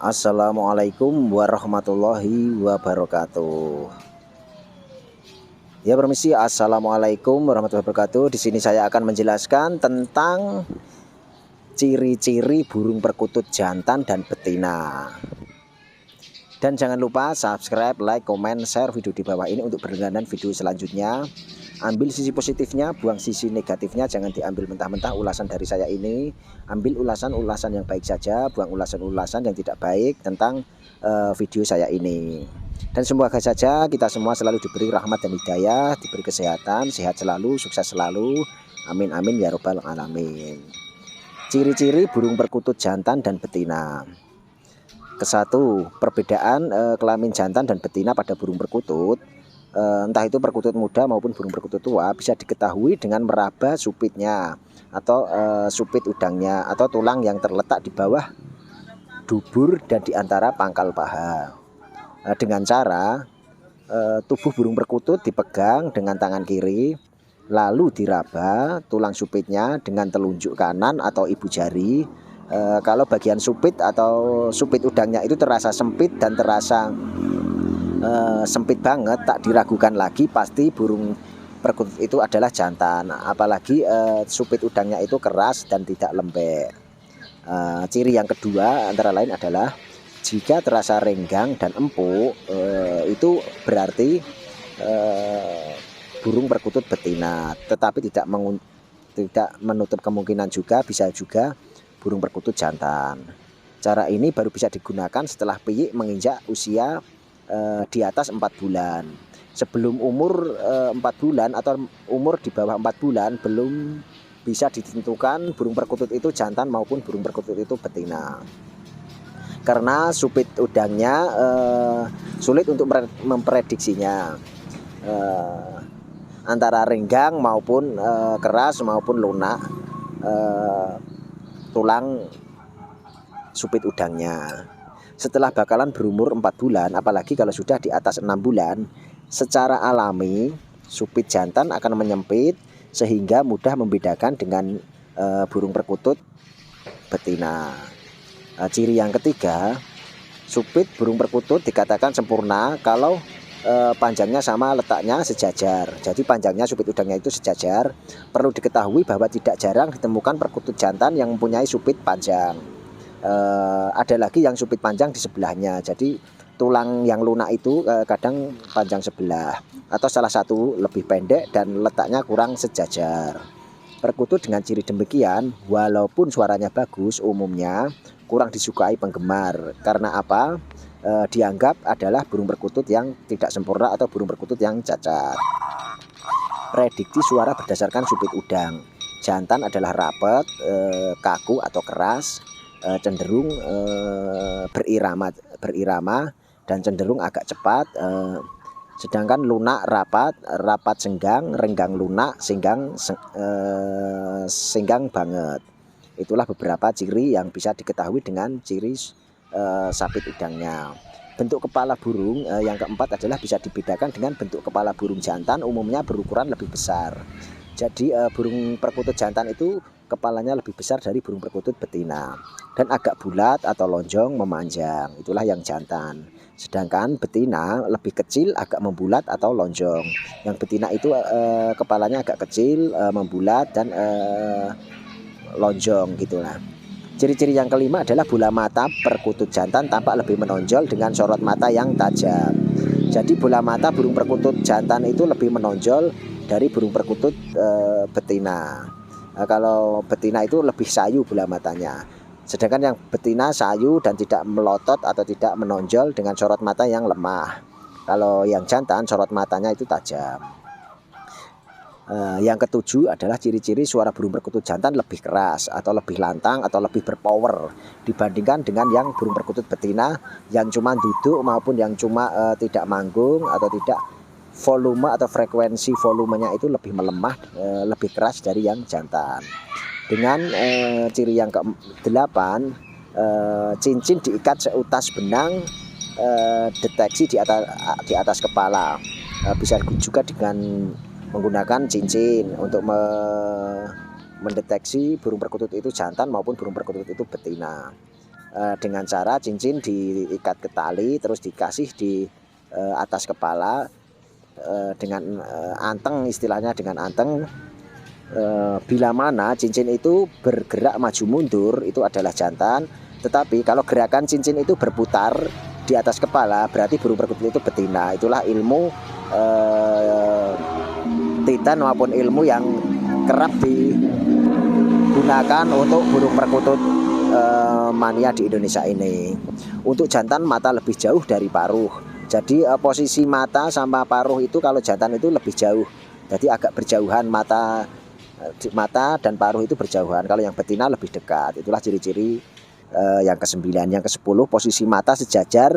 Assalamualaikum warahmatullahi wabarakatuh. Ya permisi, assalamualaikum warahmatullahi wabarakatuh. Di sini saya akan menjelaskan tentang ciri-ciri burung perkutut jantan dan betina. Dan jangan lupa subscribe, like, comment, share video di bawah ini untuk berlangganan video selanjutnya. Ambil sisi positifnya, buang sisi negatifnya, jangan diambil mentah-mentah ulasan dari saya ini. Ambil ulasan-ulasan yang baik saja, buang ulasan-ulasan yang tidak baik tentang uh, video saya ini. Dan semoga saja kita semua selalu diberi rahmat dan hidayah, diberi kesehatan, sehat selalu, sukses selalu. Amin amin ya robbal alamin. Ciri-ciri burung perkutut jantan dan betina. Kesatu, perbedaan e, kelamin jantan dan betina pada burung perkutut, entah itu perkutut muda maupun burung perkutut tua, bisa diketahui dengan meraba supitnya atau e, supit udangnya atau tulang yang terletak di bawah dubur dan di antara pangkal paha. E, dengan cara tubuh burung perkutut dipegang dengan tangan kiri, lalu diraba tulang supitnya dengan telunjuk kanan atau ibu jari kalau bagian supit atau supit udangnya itu terasa sempit dan terasa e, sempit banget tak diragukan lagi pasti burung perkutut itu adalah jantan. Apalagi e, supit udangnya itu keras dan tidak lembek. E, ciri yang kedua antara lain adalah jika terasa renggang dan empuk e, itu berarti e, burung perkutut betina. Tetapi tidak tidak menutup kemungkinan juga bisa juga burung perkutut jantan. Cara ini baru bisa digunakan setelah piyik menginjak usia e, di atas 4 bulan. Sebelum umur e, 4 bulan atau umur di bawah 4 bulan belum bisa ditentukan burung perkutut itu jantan maupun burung perkutut itu betina. Karena supit udangnya e, sulit untuk memprediksinya. E, antara renggang maupun e, keras maupun lunak. E, tulang supit udangnya. Setelah bakalan berumur 4 bulan, apalagi kalau sudah di atas 6 bulan, secara alami supit jantan akan menyempit sehingga mudah membedakan dengan e, burung perkutut betina. E, ciri yang ketiga, supit burung perkutut dikatakan sempurna kalau eh, panjangnya sama letaknya sejajar. Jadi panjangnya supit udangnya itu sejajar. Perlu diketahui bahwa tidak jarang ditemukan perkutut jantan yang mempunyai supit panjang. Eh, ada lagi yang supit panjang di sebelahnya. Jadi tulang yang lunak itu eh, kadang panjang sebelah atau salah satu lebih pendek dan letaknya kurang sejajar. Perkutut dengan ciri demikian, walaupun suaranya bagus, umumnya kurang disukai penggemar. Karena apa? e, dianggap adalah burung perkutut yang tidak sempurna atau burung perkutut yang cacat. Prediksi suara berdasarkan supit udang. Jantan adalah rapat, e, kaku atau keras, e, cenderung e, berirama, berirama dan cenderung agak cepat. E, sedangkan lunak rapat, rapat senggang, renggang lunak, senggang senggang banget. Itulah beberapa ciri yang bisa diketahui dengan ciri sapit udangnya. Bentuk kepala burung yang keempat adalah bisa dibedakan dengan bentuk kepala burung jantan umumnya berukuran lebih besar. Jadi burung perkutut jantan itu kepalanya lebih besar dari burung perkutut betina dan agak bulat atau lonjong memanjang. Itulah yang jantan. Sedangkan betina lebih kecil, agak membulat atau lonjong. Yang betina itu uh, kepalanya agak kecil, uh, membulat dan uh, lonjong gitulah. Ciri-ciri yang kelima adalah bola mata perkutut jantan tampak lebih menonjol dengan sorot mata yang tajam. Jadi bola mata burung perkutut jantan itu lebih menonjol dari burung perkutut e, betina. E, kalau betina itu lebih sayu bola matanya. Sedangkan yang betina sayu dan tidak melotot atau tidak menonjol dengan sorot mata yang lemah. Kalau yang jantan sorot matanya itu tajam. Uh, yang ketujuh adalah ciri-ciri suara burung perkutut jantan lebih keras atau lebih lantang atau lebih berpower dibandingkan dengan yang burung perkutut betina yang cuma duduk maupun yang cuma uh, tidak manggung atau tidak volume atau frekuensi volumenya itu lebih melemah uh, lebih keras dari yang jantan. Dengan uh, ciri yang ke-8 uh, cincin diikat seutas benang uh, deteksi di atas di atas kepala. Uh, bisa juga dengan menggunakan cincin untuk me mendeteksi burung perkutut itu jantan maupun burung perkutut itu betina. uh, dengan cara cincin diikat ke tali terus dikasih di atas kepala uh, dengan uh, anteng istilahnya dengan anteng uh, bila mana cincin itu bergerak maju mundur itu adalah jantan tetapi kalau gerakan cincin itu berputar di atas kepala berarti burung perkutut itu betina itulah ilmu uh, titan maupun ilmu yang kerap digunakan untuk burung perkutut uh, mania di Indonesia ini. Untuk jantan mata lebih jauh dari paruh. Jadi uh, posisi mata sama paruh itu kalau jantan itu lebih jauh. Jadi agak berjauhan mata uh, mata dan paruh itu berjauhan. Kalau yang betina lebih dekat. Itulah ciri-ciri uh, yang kesembilan. Yang ke sepuluh posisi mata sejajar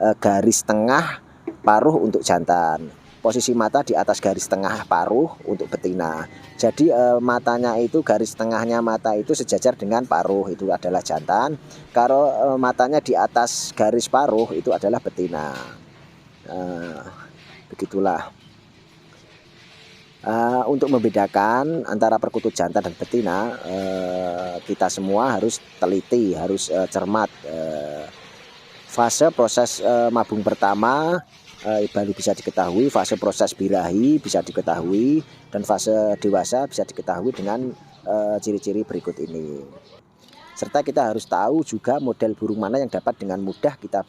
uh, garis tengah paruh untuk jantan posisi mata di atas garis tengah paruh untuk betina. Jadi matanya itu garis tengahnya mata itu sejajar dengan paruh itu adalah jantan. Kalau matanya di atas garis paruh itu adalah betina. E, begitulah. E, untuk membedakan antara perkutut jantan dan betina, e, kita semua harus teliti, harus e, cermat. E, fase proses e, mabung pertama uh, baru bisa diketahui fase proses birahi bisa diketahui dan fase dewasa bisa diketahui dengan eh, ciri-ciri uh, berikut ini serta kita harus tahu juga model burung mana yang dapat dengan mudah kita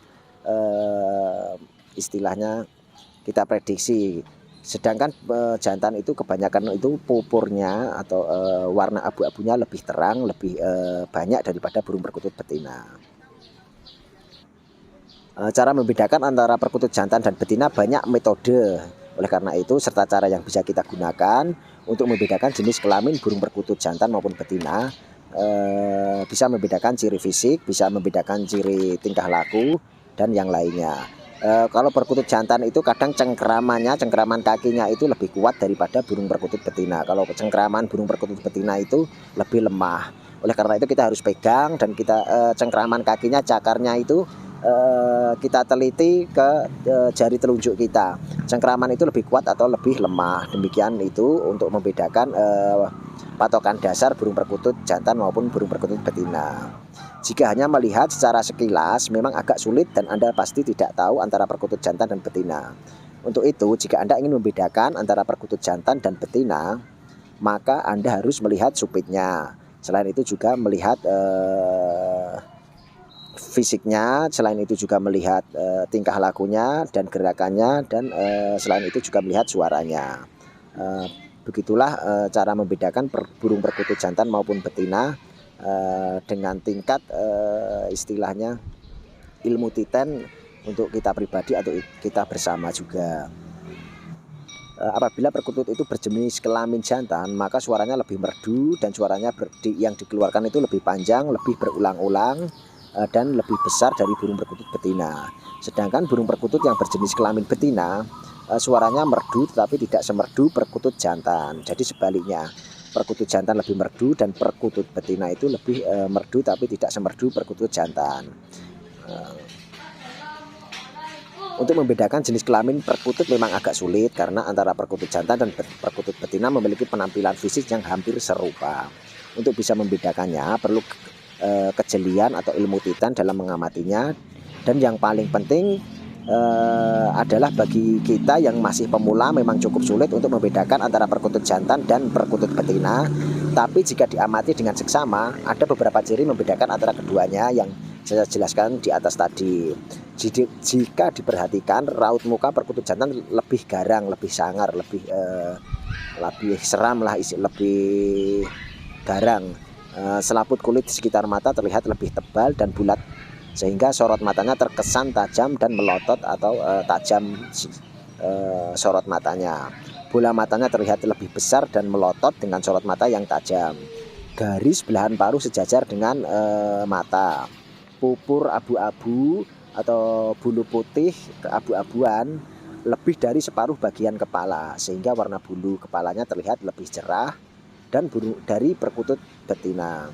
uh, istilahnya kita prediksi sedangkan uh, jantan itu kebanyakan itu pupurnya atau uh, warna abu-abunya lebih terang lebih uh, banyak daripada burung perkutut betina Eh, cara membedakan antara perkutut jantan dan betina banyak metode. Oleh karena itu, serta cara yang bisa kita gunakan untuk membedakan jenis kelamin burung perkutut jantan maupun betina, eh, bisa membedakan ciri fisik, bisa membedakan ciri tingkah laku, dan yang lainnya. Eh, kalau perkutut jantan itu kadang cengkeramannya, cengkeraman kakinya itu lebih kuat daripada burung perkutut betina. Kalau cengkeraman burung perkutut betina itu lebih lemah. Oleh karena itu kita harus pegang dan kita eh, cengkeraman kakinya, cakarnya itu Eh, kita teliti ke eh, jari telunjuk kita cengkraman itu lebih kuat atau lebih lemah demikian itu untuk membedakan eh, patokan dasar burung perkutut jantan maupun burung perkutut betina. Jika hanya melihat secara sekilas memang agak sulit dan Anda pasti tidak tahu antara perkutut jantan dan betina. Untuk itu jika Anda ingin membedakan antara perkutut jantan dan betina maka Anda harus melihat supitnya. Selain itu juga melihat eh, fisiknya, selain itu juga melihat e, tingkah lakunya dan gerakannya dan e, selain itu juga melihat suaranya. E, begitulah e, cara membedakan per, burung perkutut jantan maupun betina e, dengan tingkat e, istilahnya ilmu titen untuk kita pribadi atau kita bersama juga. E, apabila perkutut itu berjenis kelamin jantan, maka suaranya lebih merdu dan suaranya ber, di, yang dikeluarkan itu lebih panjang, lebih berulang-ulang Eh, dan lebih besar dari burung perkutut betina. Sedangkan burung perkutut yang berjenis kelamin betina suaranya merdu tetapi tidak semerdu perkutut jantan. Jadi sebaliknya, perkutut jantan lebih merdu dan perkutut betina itu lebih eh, merdu tapi tidak semerdu perkutut jantan. Untuk membedakan jenis kelamin perkutut memang agak sulit karena antara perkutut jantan dan perkutut betina memiliki penampilan fisik yang hampir serupa. Untuk bisa membedakannya perlu eh, kejelian atau ilmu titan dalam mengamatinya dan yang paling penting eh, adalah bagi kita yang masih pemula memang cukup sulit untuk membedakan antara perkutut jantan dan perkutut betina. Tapi jika diamati dengan seksama ada beberapa ciri membedakan antara keduanya yang saya jelaskan di atas tadi. Jika diperhatikan raut muka perkutut jantan lebih garang lebih sangar lebih eh, lebih seram lah lebih garang. Eh, selaput kulit di sekitar mata terlihat lebih tebal dan bulat sehingga sorot matanya terkesan tajam dan melotot atau uh, tajam uh, sorot matanya. Bola matanya terlihat lebih besar dan melotot dengan sorot mata yang tajam. Garis belahan paruh sejajar dengan uh, mata. Pupur abu-abu atau bulu putih keabu-abuan lebih dari separuh bagian kepala sehingga warna bulu kepalanya terlihat lebih cerah dan dari perkutut betina.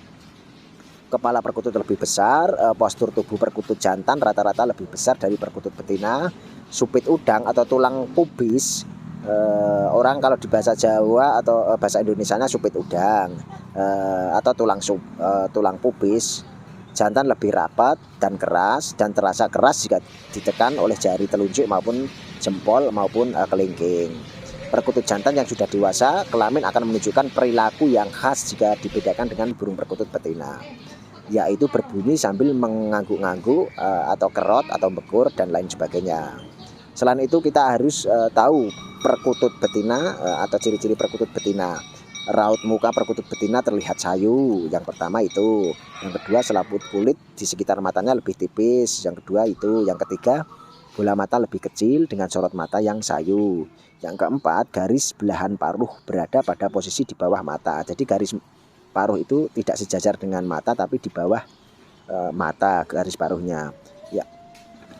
Kepala perkutut lebih besar, eh, postur tubuh perkutut jantan rata-rata lebih besar dari perkutut betina. Supit udang atau tulang pubis, eh, orang kalau di bahasa Jawa atau eh, bahasa Indonesia supit udang atau tulang sup, tulang pubis jantan lebih rapat dan keras dan terasa keras jika ditekan oleh jari telunjuk maupun jempol maupun kelingking. Perkutut jantan yang sudah dewasa, kelamin akan menunjukkan perilaku yang khas jika dibedakan dengan burung perkutut betina, yaitu berbunyi sambil mengangguk-angguk uh, atau kerot atau bekur dan lain sebagainya. Selain itu kita harus uh, tahu perkutut betina uh, atau ciri-ciri perkutut betina raut muka perkutut betina terlihat sayu. Yang pertama itu. Yang kedua selaput kulit di sekitar matanya lebih tipis. Yang kedua itu. Yang ketiga bola mata lebih kecil dengan sorot mata yang sayu. Yang keempat garis belahan paruh berada pada posisi di bawah mata. Jadi garis paruh itu tidak sejajar dengan mata tapi di bawah e, mata garis paruhnya. Ya.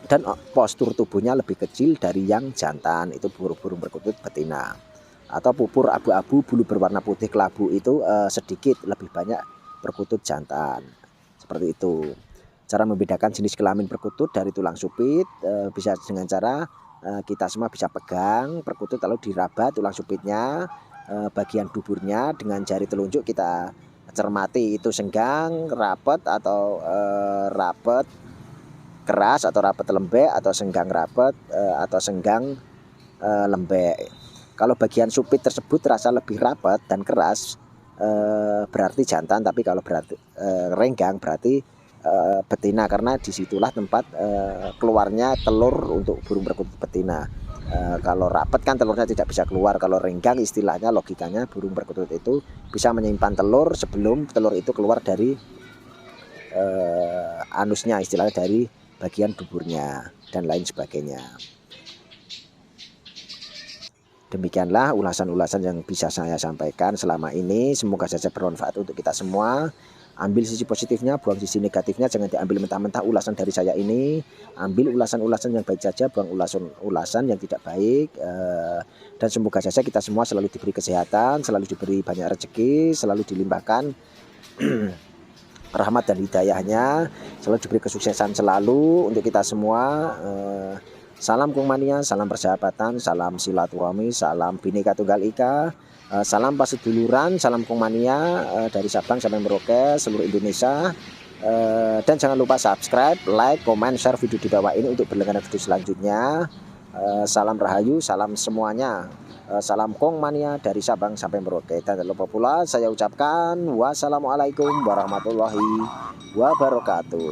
Dan postur tubuhnya lebih kecil dari yang jantan itu burung-burung perkutut betina atau pupur abu-abu bulu berwarna putih kelabu itu uh, sedikit lebih banyak perkutut jantan seperti itu cara membedakan jenis kelamin perkutut dari tulang supit uh, bisa dengan cara kita semua bisa pegang perkutut lalu diraba tulang supitnya uh, bagian duburnya dengan jari telunjuk kita cermati. Itu senggang rapet atau uh, rapet keras atau rapet lembek atau senggang rapet uh, atau senggang uh, lembek. Kalau bagian supit tersebut terasa lebih rapat dan keras eh, berarti jantan, tapi kalau berarti eh, renggang berarti eh, betina. Karena di situlah tempat eh, keluarnya telur untuk burung perkutut betina. E, kalau rapat kan telurnya tidak bisa keluar. Kalau renggang istilahnya logikanya burung perkutut itu bisa menyimpan telur sebelum telur itu keluar dari e, anusnya istilahnya dari bagian duburnya dan lain sebagainya. Demikianlah ulasan-ulasan yang bisa saya sampaikan selama ini. Semoga saja bermanfaat untuk kita semua. Ambil sisi positifnya, buang sisi negatifnya. Jangan diambil mentah-mentah ulasan dari saya ini. Ambil ulasan-ulasan yang baik saja, buang ulasan-ulasan yang tidak baik. Eh, dan semoga saja kita semua selalu diberi kesehatan, selalu diberi banyak rezeki, selalu dilimpahkan rahmat dan hidayahnya, selalu diberi kesuksesan selalu untuk kita semua. Eh, Salam Kungmania, salam persahabatan, salam silaturahmi, salam Bhinneka Tunggal Ika, uh, salam paseduluran, salam Kungmania uh, dari Sabang sampai Merauke, seluruh Indonesia. Uh, dan jangan lupa subscribe, like, komen, share video di bawah ini untuk berlangganan video selanjutnya. Salam Rahayu, salam semuanya. Salam Kongmania dari Sabang sampai Merauke. Dan jangan lupa pula saya ucapkan wassalamualaikum warahmatullahi wabarakatuh.